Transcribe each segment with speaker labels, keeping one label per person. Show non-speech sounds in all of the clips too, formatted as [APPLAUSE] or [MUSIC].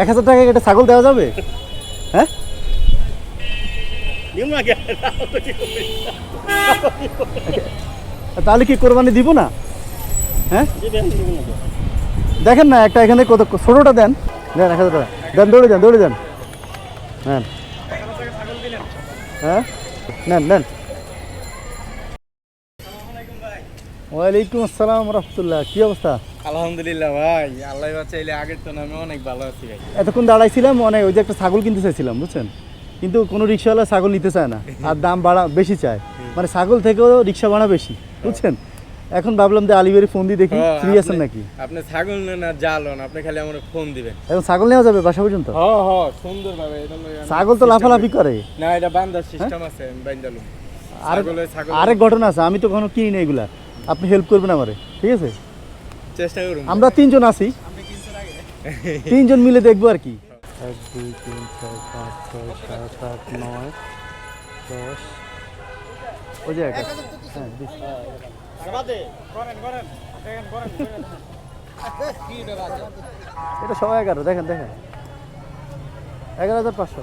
Speaker 1: এক হাজার টাকা একটা ছাগল দেওয়া যাবে হ্যাঁ তাহলে কি কোরবানি দিব না হ্যাঁ দেখেন না একটা এখানে কত ছোটোটা দেন দেন এক হাজার টাকা দেন দৌড়ে যান দৌড়ে যান হ্যাঁ হ্যাঁ নেন নেন ওয়ালাইকুম আসসালাম রহমতুল্লাহ কি অবস্থা
Speaker 2: আলহামদুলিল্লাহ ভাই আল্লাহ চাইলে আগের তো আমি অনেক ভালো আছি ভাই
Speaker 1: এতক্ষণ দাঁড়াইছিলাম অনেক মানে ওই যে একটা ছাগল কিনতে চাইছিলাম বুঝছেন কিন্তু কোনো রিক্সাওয়ালা ছাগল নিতে চায় না আর দাম বাড়া বেশি চায় মানে ছাগল থেকেও রিক্সা ভাড়া বেশি হ্যাঁ। বুঝছেন এখন ভাবলাম যে আলিবাড়ি ফোন দিয়ে দেখি হ্যাঁ, ফ্রি আছেন নাকি
Speaker 2: আপনি ছাগল নেন আর জাল নেন আপনি খালি আমার ফোন দিবেন
Speaker 1: এখন ছাগল নেওয়া যাবে বাসা পর্যন্ত হ্যাঁ ছাগল তো লাফালাফি করে
Speaker 2: না এটা বান্দার সিস্টেম হ্যাঁ? আছে বান্দালু
Speaker 1: আরেক ঘটনা আছে আমি তো কখনো কিনি না এগুলা আপনি হেল্প করবেন আমারে ঠিক আছে চেষ্টা করুন আমরা তিনজন আছি তিনজন মিলে দেখবো আর কি এক দুই তিন চার পাঁচ ছয় সাত আট নয় দশ ওই যে হ্যাঁ, হ্যাঁ, এটা সবাই এগারো দেখেন দেখেন এগারো হাজার পাঁচশো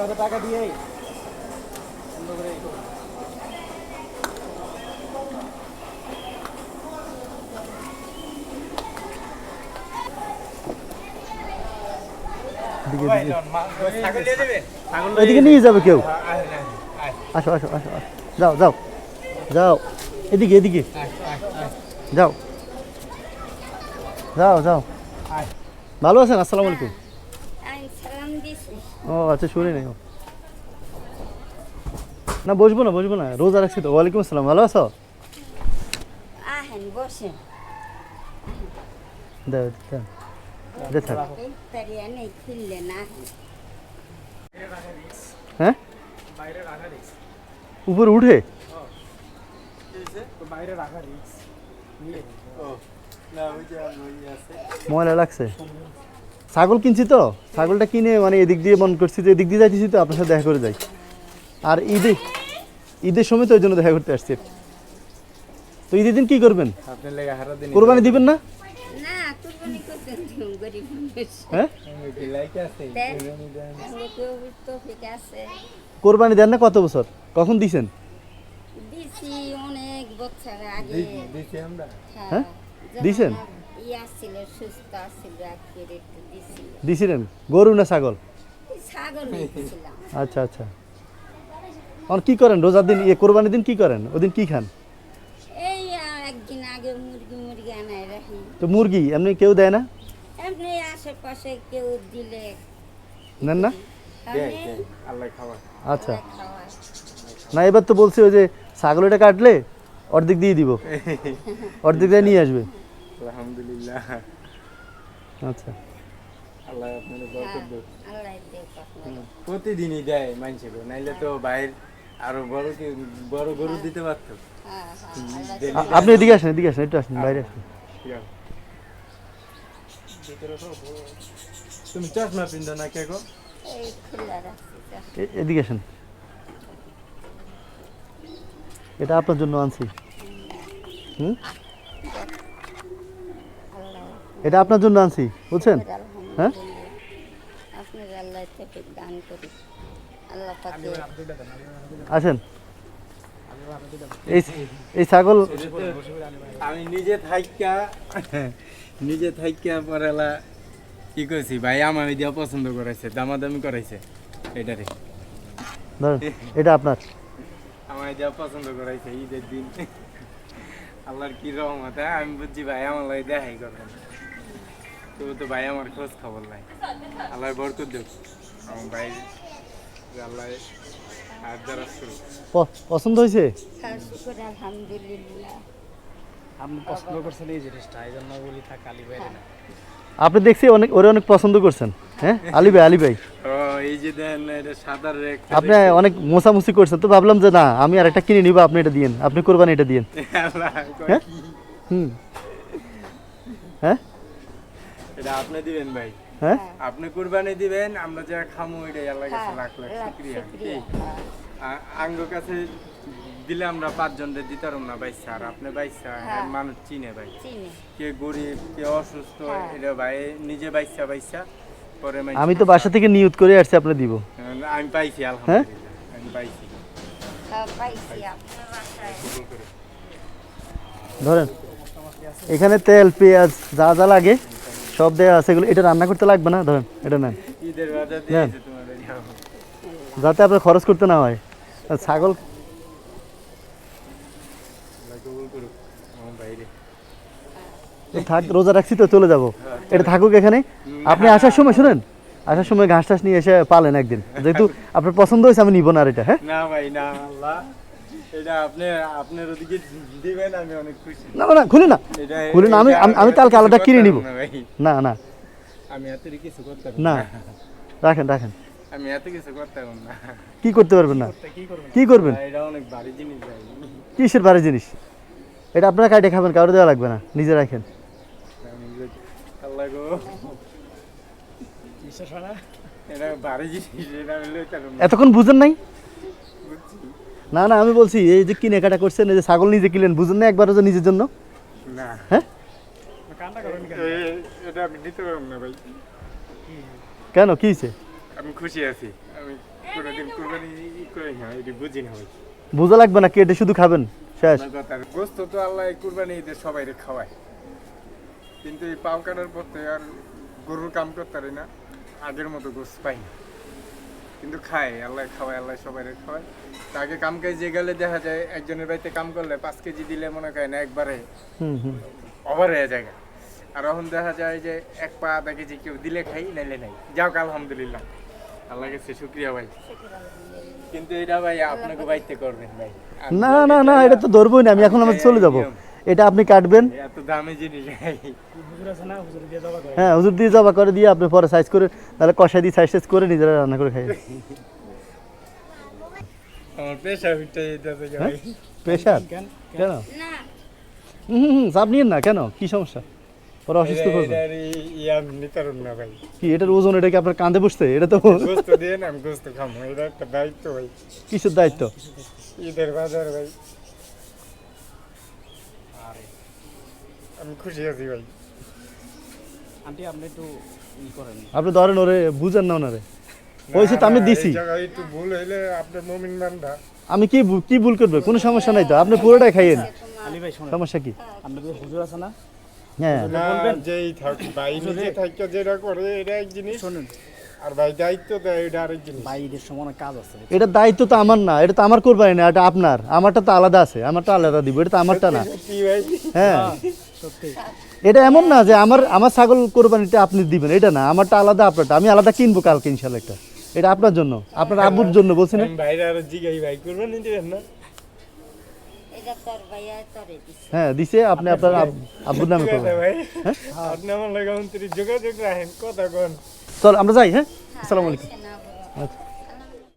Speaker 1: হয়তো টাকা দিয়েই এদিকে নিয়ে যাবে কেউ আসো আসো যাও যাও যাও এদিকে এদিকে যাও যাও যাও ভালো আছেন আসসালামু আলাইকুম ও আচ্ছা শুনি নাই না বসবো না বসবো না রোজা রাখছি তো ওয়ালাইকুম আসসালাম ভালো আছো হ্যাঁ উপরে উঠে ময়লা লাগছে ছাগল কিনছি তো ছাগলটা কিনে মানে এদিক দিয়ে মন করছি যে এদিক দিয়ে যাইতেছি তো আপনার সাথে দেখা করে যাই আর ঈদে ঈদের সময় তো ওই জন্য দেখা করতে আসছি তো ঈদের দিন কি করবেন কোরবানি দিবেন না কোরবানি হ্যাঁ? দেন না কত বছর কখন দিছেন হ্যাঁ, হ্যাঁ? দিছেন দিছিলেন গরু না ছাগল আচ্ছা আচ্ছা অন কি করেন রোজার দিন ইয়ে কোরবানির দিন কি করেন ওদিন কি খান
Speaker 3: এই একদিন
Speaker 1: তো মুরগি এমনি কেউ দেয় না আশেপাশে নেন না আচ্ছা না এবার তো বলছি ওই যে ছাগলটা কাটলে অর্ধেক দিয়ে দিব [LAUGHS] অর্ধেক দিয়ে নিয়ে আসবে
Speaker 2: আলহামদুলিল্লাহ আচ্ছা হ্যাঁ, প্রতিদিনই দেয় নাইলে তো হ্যাঁ। বাইরে আরো বড় কি বড় গরু হ্যাঁ। দিতে পারত
Speaker 1: আপনি এদিকে আসেন এদিকে আসেন একটু আসেন বাইরে আসেন
Speaker 2: তুমি চশমা পিন্ধো না কে গো
Speaker 1: এদিকে আসেন এটা আপনার জন্য আনছি হুম এটা আপনার জন্য আনছি বুঝছেন হ্যাঁ? আসেন এই ছাগল
Speaker 2: আমি নিজে থাইকা নিজে থাইকা পরেলা কি কইছি ভাই আমার দিয়া পছন্দ করাইছে দামাদামি করাইছে এটারে এটা আপনার আমার দিয়া পছন্দ করাইছে ঈদের দিন আল্লাহর কি রহমত হ্যাঁ? আমি বুঝছি ভাই আমার লাই দেখাই করবেন তুমি তো ভাই আমার খোঁজ খবর নাই আল্লাহ করে দেব আমার ভাই আল্লাহ
Speaker 1: পছন্দ হয়েছে হ্যাঁ। আপনি দেখছি অনেক ওরে অনেক পছন্দ করছেন হ্যাঁ আলী ভাই আলী ভাই আপনি অনেক মোছামুছি করছেন তো ভাবলাম যে না আমি আর একটা কিনে নিব আপনি এটা দিয়েন আপনি কোরবানি এটা দিয়েন হ্যাঁ
Speaker 2: হ্যাঁ এটা আপনি দিবেন ভাই হ্যাঁ আপনি কুরবানি দিবেন আমরা যা খামু এটাই আল্লাহর কাছে লাখ লাখ শুকরিয়া আঙ্গ কাছে দিলে আমরা পাঁচজনরে দিতাম না ভাই স্যার আপনি ভাই স্যার হ্যাঁ। মানুষ চিনে ভাই কে গরিব কে অসুস্থ হ্যাঁ। এটা ভাই নিজে বাইসা বাইসা
Speaker 1: পরে আমি তো বাসা থেকে নিয়ত করে আসছি আপনি দিব
Speaker 2: আমি পাইছি আলহামদুলিল্লাহ হ্যাঁ? আমি পাইছি
Speaker 1: ধরেন এখানে তেল পেঁয়াজ যা যা লাগে সব দেওয়া আছে এগুলো এটা রান্না করতে লাগবে না ধরেন এটা নেন নেন যাতে আপনার খরচ করতে না হয় ছাগল থাক রোজা রাখছি তো চলে যাব হ্যাঁ, এটা থাকুক এখানে আপনি আসার সময় শুনেন আসার সময় ঘাস টাস নিয়ে এসে পালেন একদিন যেহেতু আপনার পছন্দ হয়েছে আমি নিব না আর এটা হ্যাঁ
Speaker 2: না ভাই না আল্লাহ এটা আপনি আপনার ওদিকে আমি
Speaker 1: না না খুলে না খুলে না আমি আমি আলাদা কিনে নিব না না রাখেন রাখেন করতে কি করতে পারবেন না কি করবেন অনেক কিসের জিনিস এটা আপনারা কাটে খাবেন কারো দেওয়া লাগবে না নিজে রাখেন এতক্ষণ বুঝেন নাই না না আমি বলছি এই যে কিনে কাটা করছেন এই যে ছাগল নিজে কিনলেন বুঝেন না একবার যে নিজের জন্য হ্যাঁ ভাই কেন কি হয়েছে
Speaker 2: আমি খুশি আছি আমি কোরবানি করি না এটা ভাই
Speaker 1: বোঝা লাগবে না কেটে শুধু খাবেন শেষ
Speaker 2: গোস্ত তো আল্লাহ কুরবানি ঈদের সবাই খাওয়ায় কিন্তু এই পাও কাটার পর আর গরুর কাম করতে পারি না আগের মতো গোস্ত পাই না কিন্তু খায় আল্লাহ খাওয়ায় আল্লাহ সবাই খাওয়ায় তাকে কাম কাজে গেলে দেখা যায় একজনের বাড়িতে কাম করলে পাঁচ কেজি দিলে মনে করে না একবারে ওভার হয়ে যায় আর এখন দেখা যায় যে এক পা আধা কেজি কেউ দিলে খাই নাইলে নাই যাও আলহামদুলিল্লাহ আল্লাহ কাছে শুক্রিয়া ভাই কিন্তু এটা ভাই আপনাকে বাইতে করবেন ভাই
Speaker 1: না না না এটা তো ধরবই না আমি এখন আমার চলে যাবো এটা আপনি কাটবেন হ্যাঁ হুজুর দিয়ে জবা করে দিয়ে আপনি পরে সাইজ করে তাহলে কষাই দিয়ে সাইজ সাইজ করে নিজেরা রান্না করে খাই প্রেশার হ্যাঁ? কেন হুম চাপ নিন না কেন সমস্যা পরে অসুস্থ এটার ওজন এটা কি আপনার কাঁধে এটা তো কিসের দায়িত্ব
Speaker 2: আমি খুশি আছি ভাই
Speaker 1: আন্টি আপনি একটু আপনি ধরেন ওরে বুঝেন না ওনারে ওইসে তো আমি দিছি
Speaker 2: একটু ভুল হইলে আপনার মুমিন বান্দা
Speaker 1: আমি কি কি ভুল করবে কোনো সমস্যা নাই তো আপনি পুরোটাই খাইয়েন আলী ভাই শুনুন সমস্যা কি
Speaker 2: আপনি তো হুজুর আছে না হ্যাঁ যেই থাক বাইরে যে থাকে যেটা করে এটা এক জিনিস শুনুন
Speaker 1: এটা দায়িত্ব তো আমার না এটা তো আমার কোরবানি না এটা আপনার আমারটা তো আলাদা আছে আমারটা আলাদা দিব এটা তো আমারটা না হ্যাঁ, হ্যাঁ এটা এমন না যে আমার আমার ছাগল কোরবানিটা আপনি দিবেন এটা না আমারটা আলাদা আপনারটা আমি আলাদা কিনবো কালকে ইনশাল্লাহ একটা এটা আপনার জন্য আপনার আব্বুর জন্য বলছি না হ্যাঁ দিছে আপনি আপনার আব্বুর নামে করবেন
Speaker 2: হ্যাঁ? আপনি আমার লাগে যোগাযোগ রাখেন কথা কন
Speaker 1: চল আমরা যাই হ্যাঁ, হ্যাঁ আসসালামু হ্যাঁ, আলাইকুম আচ্ছা